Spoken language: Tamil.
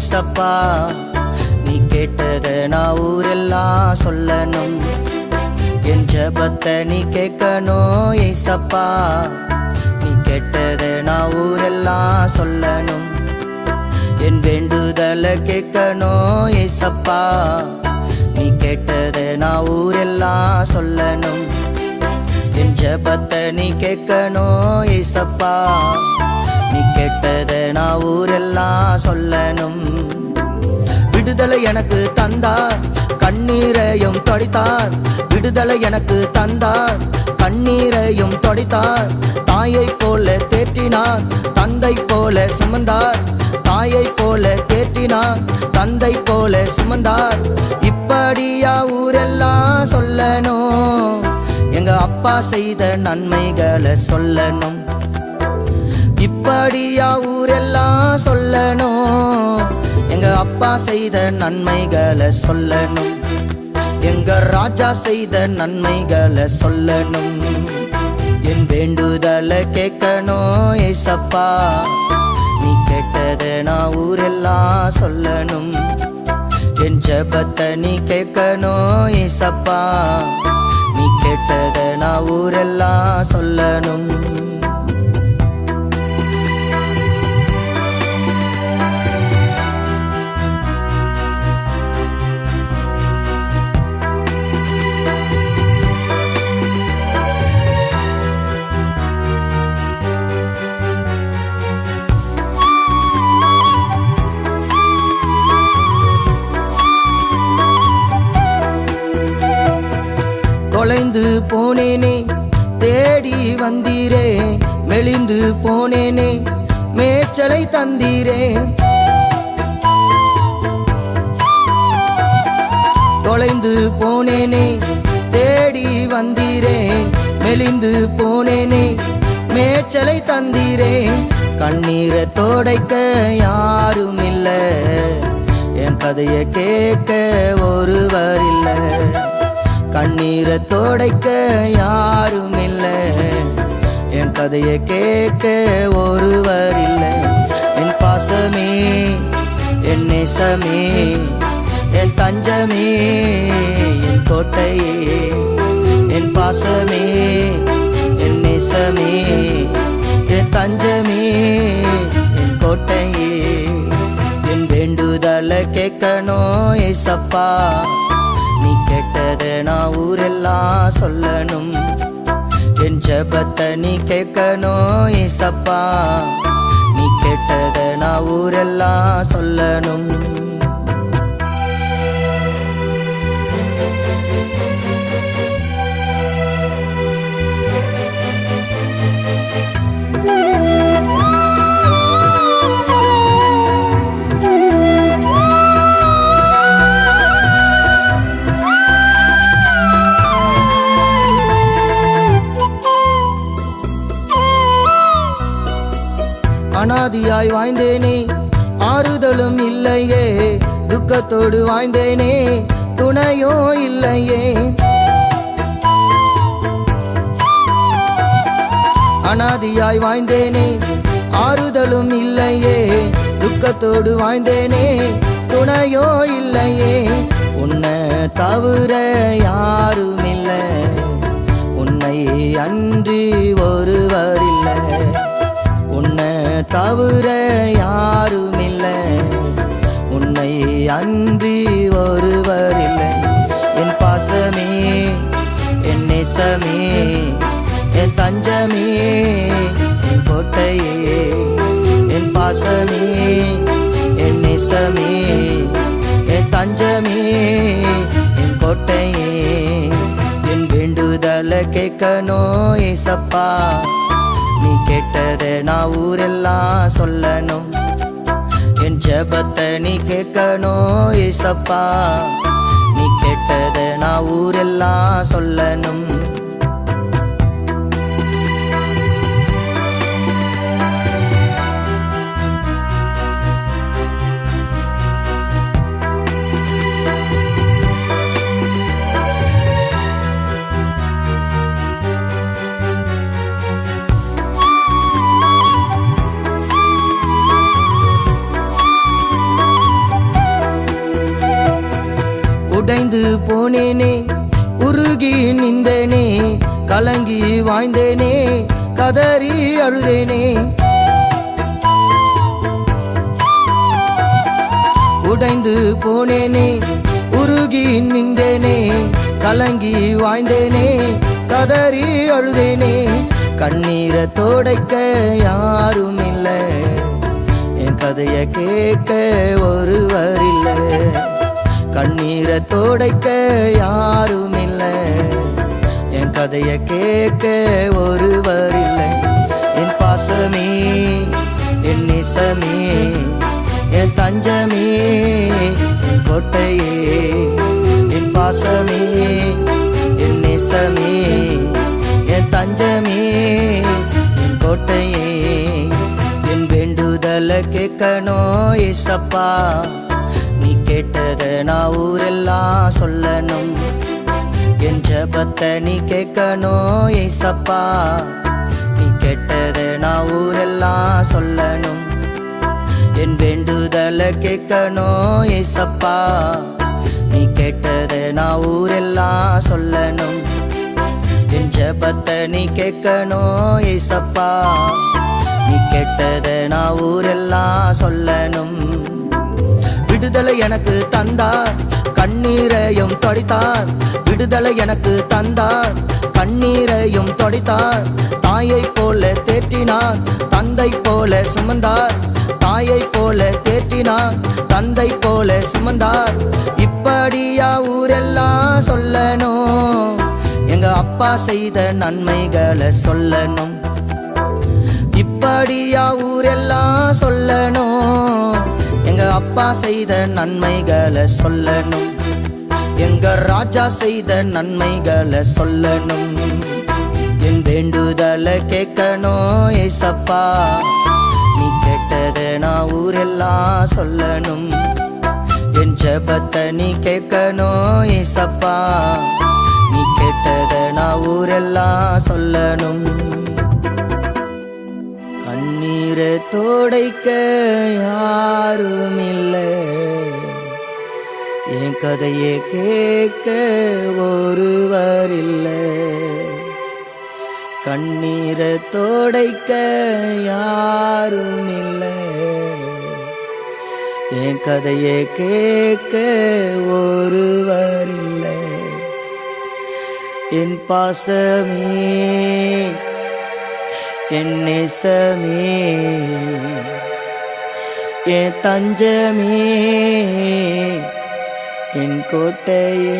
ஏசப்பா நீ கேட்டத நான் ஊரெல்லாம் சொல்லணும். என் ஜபத்தை நீ கேட்கணும் ஏசப்பா நீ கேட்டத நான் ஊரெல்லாம் சொல்லணும். என் வேண்டுதலை கேட்கணும் ஏசப்பா நீ கேட்டத நான் ஊரெல்லாம் சொல்லணும். என் ஜபத்தை நீ கேட்கணும் ஏசப்பா நீ கேட்டத நான் ஊரெல்லாம் சொல்லணும். விடுதலை எனக்கு தந்தார் கண்ணீரையும் தொடைத்தார். விடுதலை எனக்கு தந்தார் கண்ணீரையும் தொடைத்தார். தாயை போல தேற்றினார் தந்தை போல சுமந்தார். தாயை போல தேற்றினார் தந்தை போல சுமந்தார். இப்படியா ஊரெல்லாம் சொல்லணும். எங்க அப்பா செய்த நன்மைகளை சொல்லணும். அப்படியா ஊரெல்லாம் சொல்லணும். எங்க அப்பா செய்த நன்மைகளை சொல்லணும். எங்க ராஜா செய்த நன்மைகளை சொல்லணும். என் வேண்டுதலை கேட்கணும் ஏசப்பா. நீ கேட்டதை நான் ஊரெல்லாம் சொல்லணும். என் ஜபத்தை நீ கேட்கணும் ஏசப்பா. நீ கேட்டதை நான் ஊரெல்லாம் சொல்லணும். போனேனே தேடி வந்தீரே மெலிந்து போனேனே மேச்சலை தந்தீரே. தொலைந்து போனேனே தேடி வந்தீரே மெலிந்து போனேனே மேச்சலை தந்தீரே. கண்ணீரை தோடைக்க யாரும் இல்லை என் கதையை கேட்க ஒருவர் இல்லை கண்ணீரை தொடைக்க யாரும் இல்லை என் கதையை கேட்க ஒருவர் இல்லை. என் பாசமே என் நேசமே என் தஞ்சமே என் கோட்டையே என் பாசமே என் நேசமே என் தஞ்சமே என் கோட்டையே. என் வேண்டுதலை கேட்கணும் ஏசப்பா. நான் ஊரெல்லாம் சொல்லணும். என் ஜபத்தை நீ கேட்கணும் ஏசப்பா. நீ கேட்டதை நான் ஊரெல்லாம் சொல்லணும். அனாதியாய் வாய்ந்தேனே ஆறுதலும் இல்லையே துக்கத்தோடு வாய்ந்தேனே துணையோ இல்லையே. அனாதியாய் வாய்ந்தேனே ஆறுதலும் இல்லையே துக்கத்தோடு வாய்ந்தேனே துணையோ இல்லையே உன்னை தவிர யாரும் தவிர யாரும் இல்லை உன்னை அன்றி ஒருவர் இல்லை என் பாசமே என் நேசமே என் தஞ்சமே என் கோட்டையே என் பாசமே என் நேசமே என் தஞ்சமே என் கோட்டையே. என் வேண்டுதலை கேட்கணும் ஏசப்பா. நீ கேட்டதை நான் ஊரெல்லாம் சொல்லணும். என் ஜபத்தை நீ கேட்கணும் ஏசப்பா. நீ கேட்டதை நான் ஊரெல்லாம் சொல்லணும். உடைந்து போனேனே உருகி நின்றேனே கலங்கி வாய்ந்தேனே கதறி அழுதேனே. உடைந்து போனேனே உருகி நின்றேனே கலங்கி வாய்ந்தேனே கதறி அழுதேனே. கண்ணீரை தோடைக்க யாரும் இல்லை என் கதையை கேட்க ஒருவர் இல்லை கண்ணீரை தோடைக்க யாரும் இல்லை என் கதையை கேட்க ஒருவர் இல்லை. என் பாசமே என் நிசமே என் தஞ்சமே என் கோட்டையே என் பாசமே என் நிசமே என் தஞ்சமே என் கோட்டையே. என் வேண்டுதலை கேட்கணும் இசப்பா கேட்டதை நான் ஊரெல்லாம் சொல்லணும். என் ஜபத்தை நீ கேட்கணும் ஏசப்பா. நீ கேட்டதை நான் ஊரெல்லாம் சொல்லணும். என் வேண்டுதல கேட்கணும் ஏசப்பா. நீ கேட்டதை நான் ஊரெல்லாம் சொல்லணும். என் ஜபத்தை நீ கேட்கணும் ஏசப்பா. நீ கேட்டதை நான் ஊரெல்லாம் சொல்லணும். விடுதலை எனக்கு தந்தார். கண்ணீரையும் தொடைத்தார். விடுதலை எனக்கு தந்தார். கண்ணீரையும் தொடைத்தார். தாயை போல தேற்றினார். தந்தை போல சுமந்தார். தாயை போல தேற்றினார். தந்தை போல சுமந்தார். இப்படியா ஊரெல்லாம் சொல்லணும். எங்க அப்பா செய்த நன்மைகளை சொல்லணும். இப்படியா ஊரெல்லாம் சொல்லணும். எங்க அப்பா செய்த நன்மைகளை சொல்லணும். எங்க ராஜா செய்த நன்மைகளை சொல்லணும். என் வேண்டுதலை கேட்கணும் ஏசப்பா. நீ கேட்டதை நான் ஊரெல்லாம் சொல்லணும். என் ஜபத்தை நீ கேட்கணும் ஏசப்பா. தோடைக்க யாரும் இல்லை என் கதையை கேட்க ஒருவர் இல்லை கண்ணீரை தோடைக்க யாரும் இல்லை என் கதையை கேட்க ஒருவர் இல்லை என் பாசமே என் என் தஞ்சமே என் கோட்டையே.